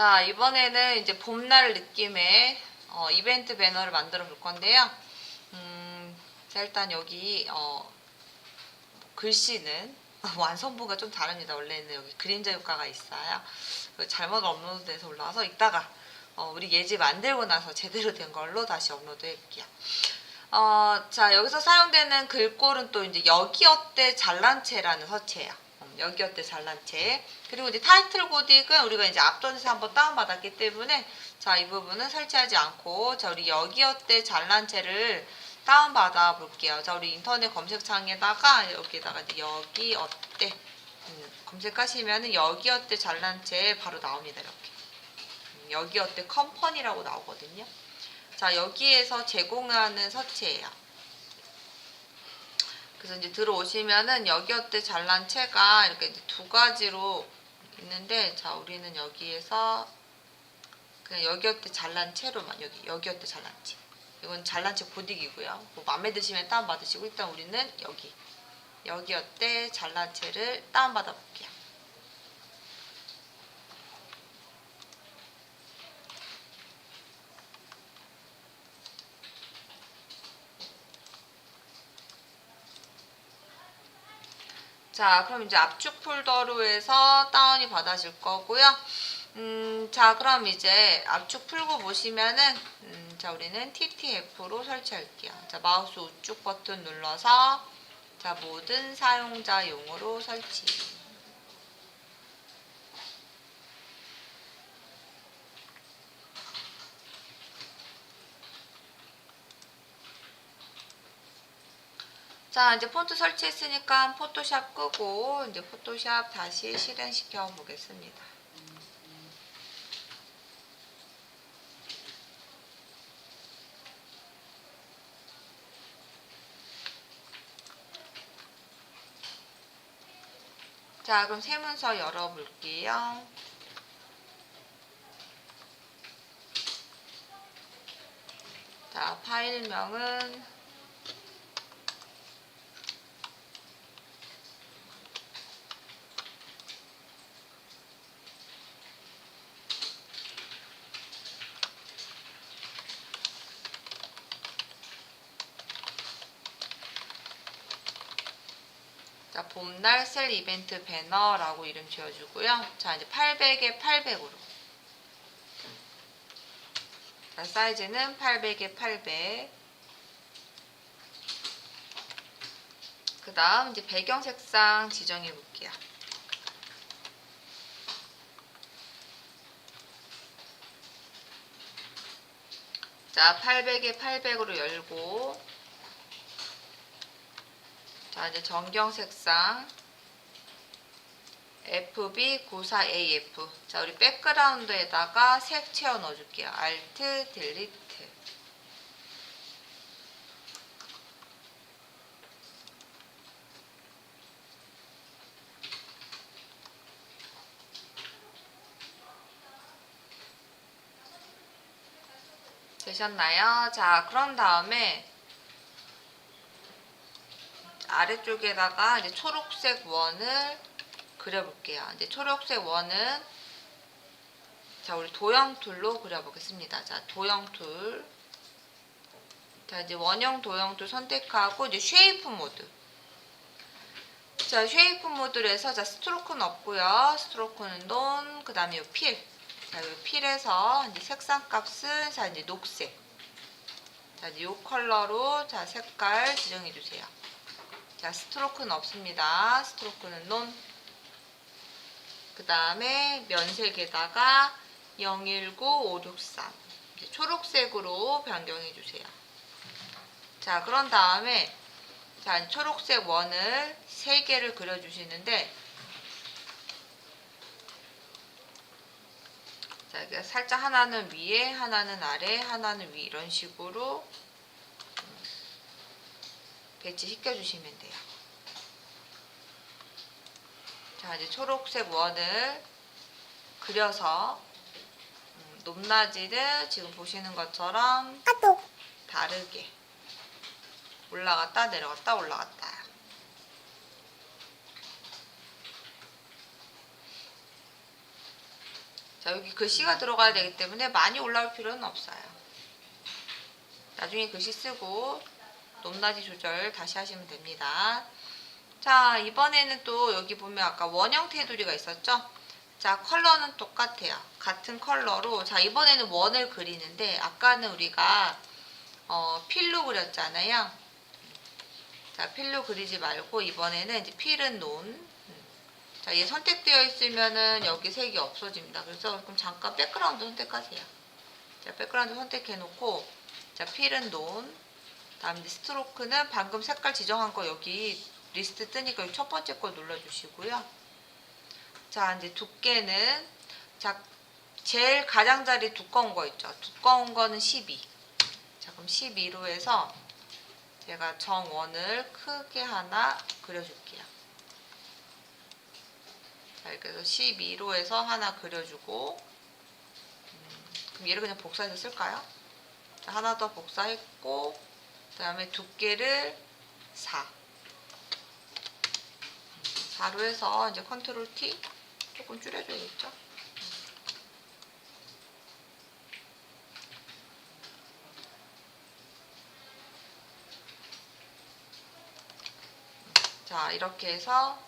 자, 이번에는 이제 봄날 느낌의 어, 이벤트 배너를 만들어 볼 건데요. 음, 자, 일단 여기 어, 글씨는 완성부가 좀 다릅니다. 원래는 여기 그림자 효과가 있어요. 그 잘못 업로드돼서 올라와서 이따가 어, 우리 예지 만들고 나서 제대로 된 걸로 다시 업로드 할게요. 어, 자, 여기서 사용되는 글꼴은 또 이제 여기 어때 잘난 채라는 서체예요. 음, 여기 어때 잘난 채. 그리고 이제 타이틀 고딕은 우리가 이제 앞전에서 한번 다운받았기 때문에 자, 이 부분은 설치하지 않고 자, 우리 여기 어때 잘난 채를 다운받아 볼게요. 자, 우리 인터넷 검색창에다가 여기에다가 이제 여기 어때 음, 검색하시면은 여기 어때 잘난 채 바로 나옵니다. 이렇게. 음, 여기 어때 컴퍼니라고 나오거든요. 자, 여기에서 제공하는 서체예요. 그래서 이제 들어오시면은 여기 어때 잘난 채가 이렇게 두 가지로 있는데 자, 우리는 여기에서 그냥 여기 어때 잘난 채로만 여기 여기 어때 잘난 채. 이건 잘난 채 고딕이고요. 뭐 마음에 드시면 다운 받으시고 일단 우리는 여기 여기 어때 잘난 채를 다운 받아 볼게요. 자, 그럼 이제 압축 폴더로 해서 다운이 받아질 거고요. 음, 자, 그럼 이제 압축 풀고 보시면은, 음, 자, 우리는 TTF로 설치할게요. 자, 마우스 우측 버튼 눌러서, 자, 모든 사용자용으로 설치. 자, 이제 폰트 설치했으니까 포토샵 끄고 이제 포토샵 다시 실행시켜 보겠습니다. 자, 그럼 세문서 열어볼게요. 자, 파일명은 자, 봄날 셀 이벤트 배너라고 이름 지어주고요. 자, 이제 800에 800으로. 자, 사이즈는 800에 800. 그 다음 이제 배경 색상 지정해 볼게요. 자, 800에 800으로 열고 자, 이제 전경 색상 FB94AF. 자, 우리 백그라운드에다가 색 채워 넣어 줄게요. Alt 딜리트. 되셨나요? 자, 그런 다음에 아래쪽에다가 이제 초록색 원을 그려볼게요. 이제 초록색 원은 자 우리 도형 툴로 그려보겠습니다. 자 도형 툴. 자 이제 원형 도형 툴 선택하고 이제 쉐이프 모드. 자 쉐이프 모드에서 자 스트로크는 없고요. 스트로크는 논. 그다음에 요 필. 자, 요 필에서 이제 색상 값은 자 이제 녹색. 자 이제 요 컬러로 자 색깔 지정해 주세요. 자, 스트로크는 없습니다. 스트로크는 논. 그 다음에 면색에다가 019563 이제 초록색으로 변경해 주세요. 자, 그런 다음에 자, 초록색 원을 3개를 그려 주시는데 자, 살짝 하나는 위에, 하나는 아래, 하나는 위 이런 식으로 배치시켜 주시면 돼요. 자, 이제 초록색 원을 그려서 음, 높낮이를 지금 보시는 것처럼 다르게 올라갔다 내려갔다 올라갔다. 자, 자, 여기 글씨가 들어가야 되기 때문에 많이 올라올 필요는 없어요. 나중에 글씨 쓰고 높낮이 조절 다시 하시면 됩니다. 자, 이번에는 또 여기 보면 아까 원형 테두리가 있었죠? 자, 컬러는 똑같아요. 같은 컬러로. 자, 이번에는 원을 그리는데, 아까는 우리가, 어, 필로 그렸잖아요. 자, 필로 그리지 말고, 이번에는 이제 필은 논. 자, 얘 선택되어 있으면은 여기 색이 없어집니다. 그래서 그럼 잠깐 백그라운드 선택하세요. 자, 백그라운드 선택해 놓고, 자, 필은 논. 다음 스트로크는 방금 색깔 지정한 거 여기 리스트 뜨니까 여기 첫 번째 거 눌러주시고요. 자, 이제 두께는 자, 제일 가장자리 두꺼운 거 있죠. 두꺼운 거는 12. 자, 그럼 12로 해서 제가 정원을 크게 하나 그려줄게요. 자, 이렇게 해서 12로 해서 하나 그려주고 음, 그럼 얘를 그냥 복사해서 쓸까요? 자, 하나 더 복사했고 그 다음에 두께를 4 4로 해서 이제 컨트롤 T 조금 줄여줘야겠죠? 자, 이렇게 해서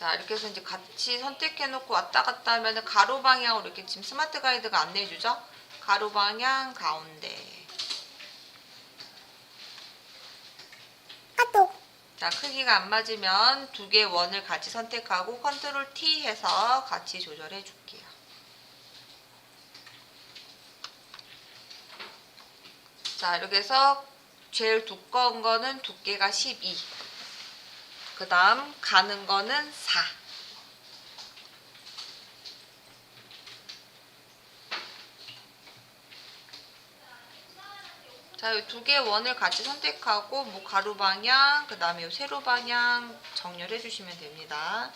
자 이렇게 해서 이제 같이 선택해 놓고 왔다 갔다 하면은 가로 방향으로 이렇게 지금 스마트 가이드가 안내해 주죠? 가로 방향 가운데. 자 크기가 안 맞으면 두 개 원을 같이 선택하고 컨트롤 T 해서 같이 조절해 줄게요. 자 이렇게 해서 제일 두꺼운 거는 두께가 12 그 다음 가는 거는 4. 자, 이 두 개의 원을 같이 선택하고 뭐 가로 방향, 그 다음에 요 세로 방향 정렬해 주시면 됩니다.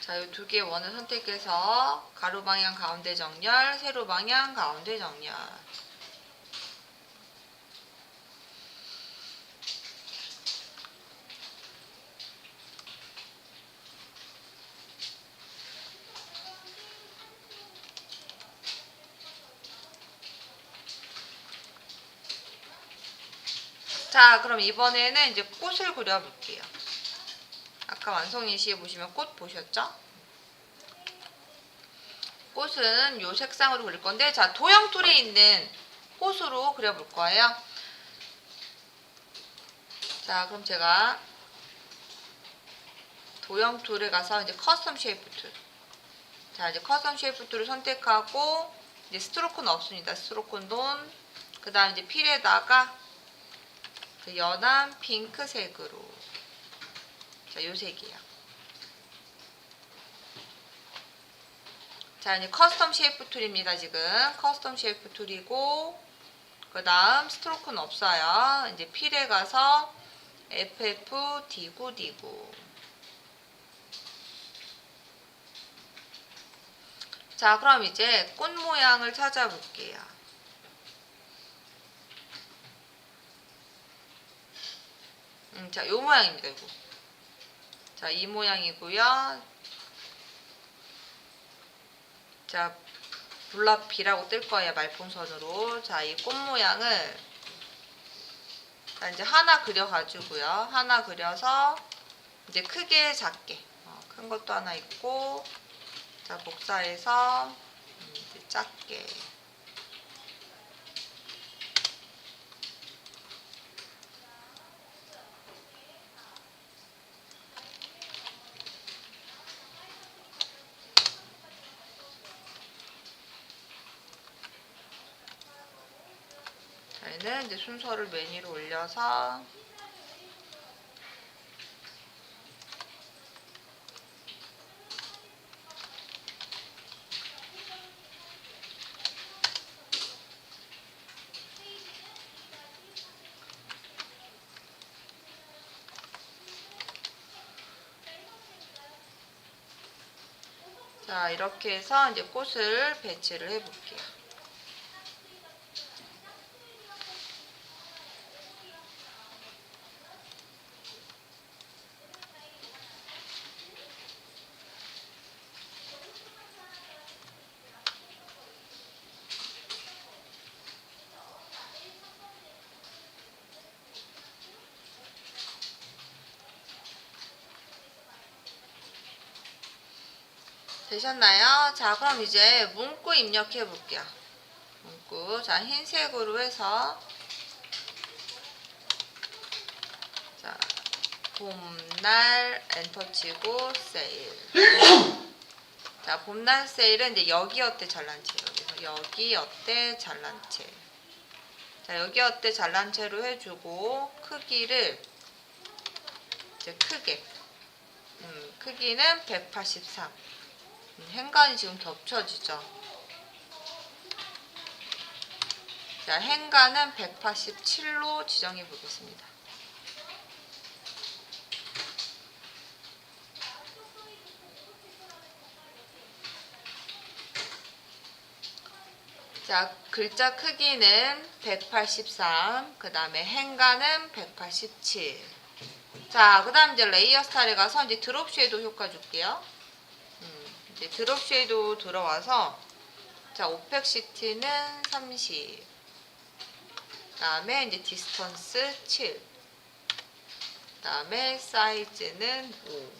자, 이 두 개의 원을 선택해서 가로 방향 가운데 정렬, 세로 방향 가운데 정렬. 자, 그럼 이번에는 이제 꽃을 그려볼게요. 아까 완성예 시에 보시면 꽃 보셨죠? 꽃은 요 색상으로 그릴 건데, 자, 도형 툴에 있는 꽃으로 그려볼 거예요. 자, 그럼 제가 도형 툴에 가서 이제 커스텀 쉐이프 툴. 자, 이제 커스텀 쉐이프 툴을 선택하고, 이제 스트로크는 없습니다. 스트로크는 논. 그 다음 이제 필에다가 그 연한 핑크색으로 자, 요 색이에요. 자, 이제 커스텀 쉐이프 툴입니다, 지금. 커스텀 쉐이프 툴이고, 그 다음 스트로크는 없어요. 이제 필에 가서 FF 디구 디구. 자, 그럼 이제 꽃 모양을 찾아볼게요. 음, 자, 요 모양입니다, 이거. 자, 이 모양이고요. 자, 블랍비라고 뜰 거예요, 말풍선으로. 자, 이 꽃 모양을 자, 이제 하나 그려가지고요. 하나 그려서 이제 크게 작게 어, 큰 것도 하나 있고 자, 복사해서 음, 이제 작게 다음에는 이제 순서를 메뉴로 올려서 자 이렇게 해서 이제 꽃을 배치를 해 볼게요. 되셨나요? 자, 그럼 이제 문구 입력해 볼게요. 문구. 자, 흰색으로 해서 자, 봄날 엔터 치고 세일. 자, 봄날 세일은 이제 여기 어때 잘난 채. 여기서 여기 어때 잘난 채. 자, 여기 어때 잘난 채로 해주고 크기를 이제 크게. 음, 크기는 183. 음, 행간이 지금 겹쳐지죠. 자, 행간은 187로 지정해 보겠습니다. 자, 글자 크기는 183, 그 다음에 행간은 187. 자, 그 다음 이제 레이어 스타일에 가서 이제 드롭 쉐이도 효과 줄게요. 음, 이제 드롭 쉐이도 들어와서 자, 오펙 시티는 30. 그다음에 이제 디스턴스 7. 그다음에 사이즈는 5.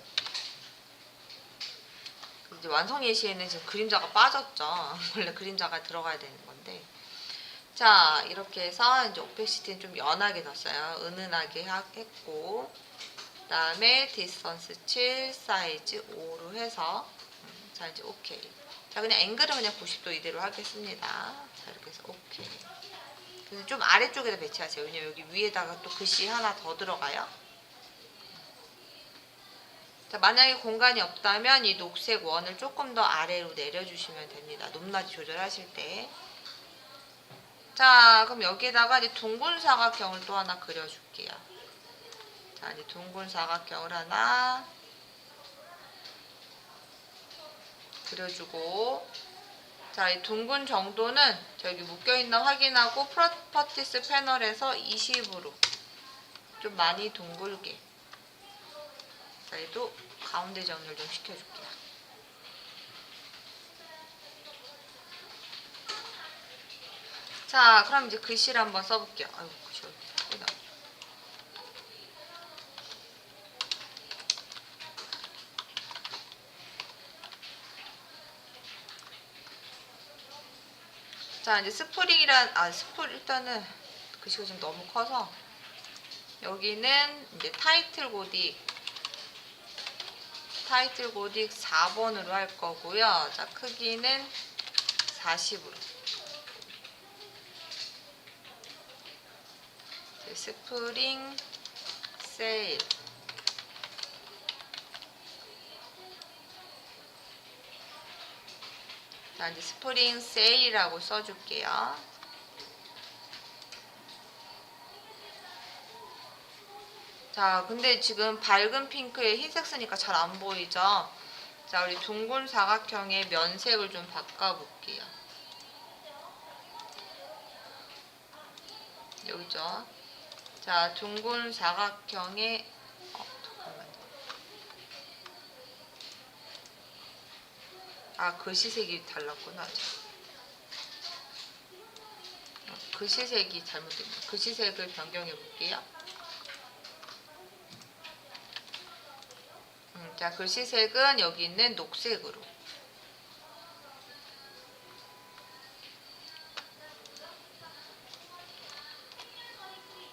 이제 완성 예시에는 지금 그림자가 빠졌죠. 원래 그림자가 들어가야 되는 건데. 자, 이렇게 해서 이제 오펙 시티는 좀 연하게 넣었어요. 은은하게 하- 했고. 그 다음에 디스턴스 7, 사이즈 5로 해서 음, 자, 이제 오케이. 자, 그냥 앵글은 그냥 90도 이대로 하겠습니다. 자, 이렇게 해서 오케이. 그래서 좀 아래쪽에다 배치하세요. 왜냐면 여기 위에다가 또 글씨 하나 더 들어가요. 자, 만약에 공간이 없다면 이 녹색 원을 조금 더 아래로 내려주시면 됩니다. 높낮이 조절하실 때. 자, 그럼 여기에다가 이제 둥근 사각형을 또 하나 그려줄게요. 자, 이제 둥근 사각형을 하나 그려주고 자, 이 둥근 정도는 저기 묶여있나 확인하고 프로퍼티스 패널에서 20으로 좀 많이 둥글게 자, 얘도 가운데 정렬 좀 시켜줄게요. 자, 그럼 이제 글씨를 한번 써볼게요. 글씨 어디 있다. 자 이제 스프링이란 아 스프 일단은 글씨가 좀 너무 커서 여기는 이제 타이틀 고딕. 타이틀 고딕 4번으로 할 거고요. 자 크기는 40으로. 스프링 세일 자, 이제 스프링 세일이라고 써줄게요. 자, 근데 지금 밝은 핑크에 흰색 쓰니까 잘 안 보이죠? 자, 우리 둥근 사각형의 면색을 좀 바꿔볼게요. 여기죠? 자, 둥근 사각형의 아 글씨색이 달랐구나. 어, 글씨색이 잘못됐네. 글씨색을 변경해 볼게요. 음, 자 글씨색은 여기 있는 녹색으로.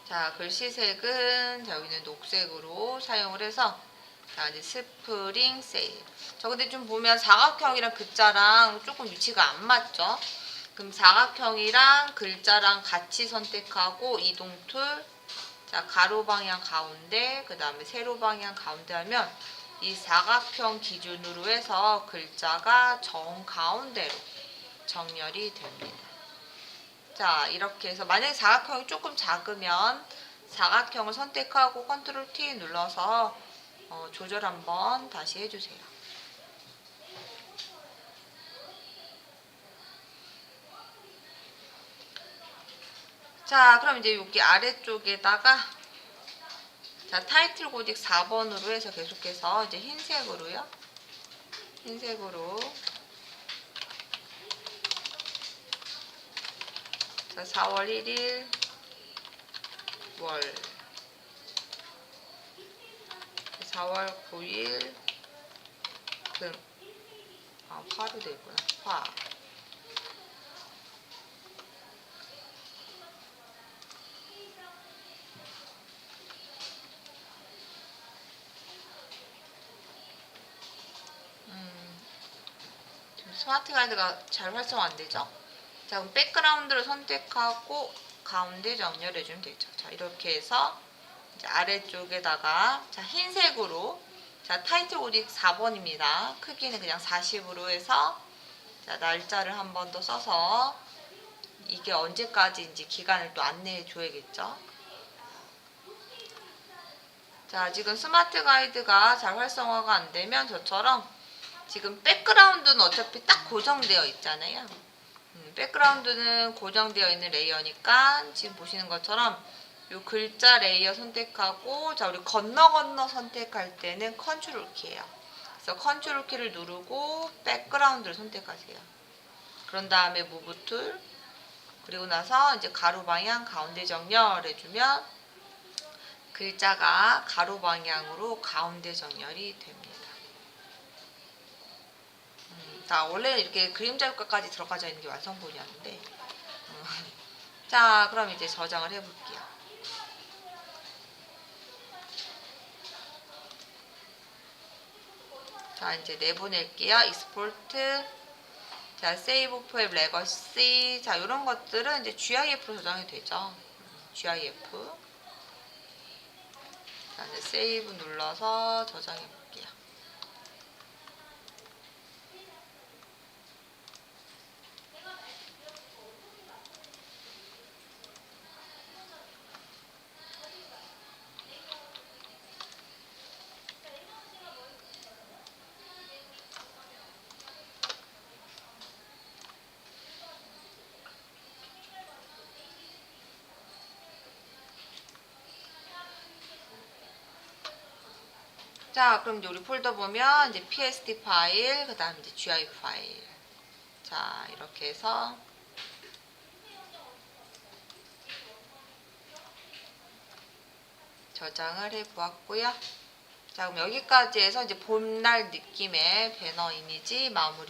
자 글씨색은 자, 여기 있는 녹색으로 사용을 해서 자 이제 스프링 세일. 저 근데 좀 보면 사각형이랑 글자랑 조금 위치가 안 맞죠? 그럼 사각형이랑 글자랑 같이 선택하고 이동 툴. 자 가로 방향 가운데 그 다음에 세로 방향 가운데 하면 이 사각형 기준으로 해서 글자가 정 가운데로 정렬이 됩니다. 자 이렇게 해서 만약에 사각형이 조금 작으면 사각형을 선택하고 컨트롤 T 눌러서 어, 조절 한번 다시 해주세요. 자, 그럼 이제 여기 아래쪽에다가 자, 타이틀 고딕 4번으로 해서 계속해서 이제 흰색으로요. 흰색으로 자, 4월 1일 월 4월 9일 금 아, 화로 돼 있구나. 화. 음, 스마트 가이드가 잘 활성 안 되죠? 자, 그럼 백그라운드를 선택하고 가운데 정렬해 주면 되죠. 자, 이렇게 해서 아래쪽에다가 자, 흰색으로 자, 타이틀 오딕 4번입니다. 크기는 그냥 40으로 해서 자, 날짜를 한 번 더 써서 이게 언제까지인지 기간을 또 안내해 줘야겠죠. 자, 지금 스마트 가이드가 잘 활성화가 안 되면 저처럼 지금 백그라운드는 어차피 딱 고정되어 있잖아요. 음, 백그라운드는 고정되어 있는 레이어니까 지금 보시는 것처럼 요 글자 레이어 선택하고 자 우리 건너 건너 선택할 때는 컨트롤 키예요. 그래서 컨트롤 키를 누르고 백그라운드를 선택하세요. 그런 다음에 무브 툴 그리고 나서 이제 가로 방향 가운데 정렬 해 주면 글자가 가로 방향으로 가운데 정렬이 됩니다. 음, 자 원래는 이렇게 그림자 효과까지 들어가져 있는 게 완성본이었는데 음, 자 그럼 이제 저장을 해볼게요. 자 이제 내보낼게요. 익스포트 자 세이브 포앱 레거시 자 이런 것들은 이제 GIF로 저장이 되죠. 음, GIF 자 이제 세이브 눌러서 저장해 자, 그럼 이제 우리 폴더 보면 이제 PSD 파일, 그 다음 이제 GI 파일. 자, 이렇게 해서 저장을 해 보았고요. 자, 그럼 여기까지 해서 이제 봄날 느낌의 배너 이미지 마무리